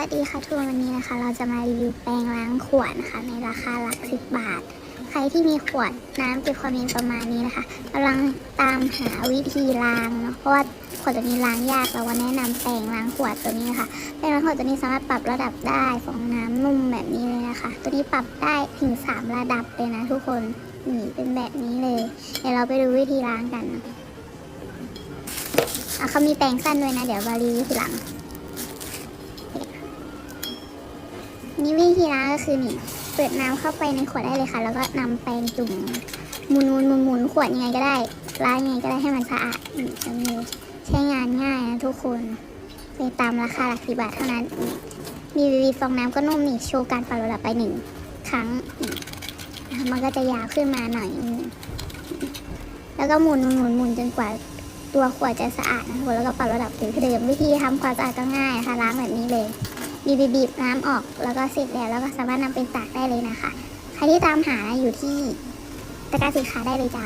วัสดีค่ะทุกคนวันนี้นะคะ เราจะมารีวิวแปรงล้างขวดนะคะในราคาหลักสิบบาท ใครที่มีขวดน้ำเก็บความเย็นประมาณนี้นะคะกำลังตามหาวิธีล้างเนาะเพราะว่าขวดตัวนี้ล้างยากเราก็แนะนำแปรงล้างขวดตัวนี้นะคะแปรงล้างขวดตัวนี้สามารถปรับระดับได้ฟองน้ำนุ่มแบบนี้เลยนะคะ ตัวนี้ปรับได้ถึงสามระดับเลยนะทุกคนนี่เป็นแบบนี้เลยเดี๋ยวเราไปดูวิธีล้างกันอะเขามีแปรงสั้นด้วยนะ เดี๋ยวมารีวิวทีหลัง นี่วิธีล้างก็คือนี่เปิดน้ำเข้าไปในขวดได้เลยค่ะ แล้วก็นำแปรงจุ่มหมุนหมุนหมุนหมุนขวดยังไงก็ได้ล้างยังไงก็ได้ให้มันสะอาดนี่จะมีใช้งานง่ายนะทุกคนไปตามราคาหลักสิบบาทเท่านั้น มีวีวีฟองน้ำก็นุ่มนี่โชว์การปรับระดับไปหนึ่งครั้งมันก็จะยาวขึ้นมาหน่อยแล้วก็หมุนหมุนหมุนมนจนกว่าตัวขวดจะสะอาดนะทุกคนแล้วก็ปรับระดับถึงเดิมวิธีทำความสะอาดก็ง่ายนะคะล้างแบบนี้เลย บีบบีบน้ำออกแล้วก็เสร็จแล้วแล้วก็สามารถนำเป็นตากได้เลยนะคะ ใครที่ตามหาอยู่ที่ตะกร้าสีขาวได้เลยจ้า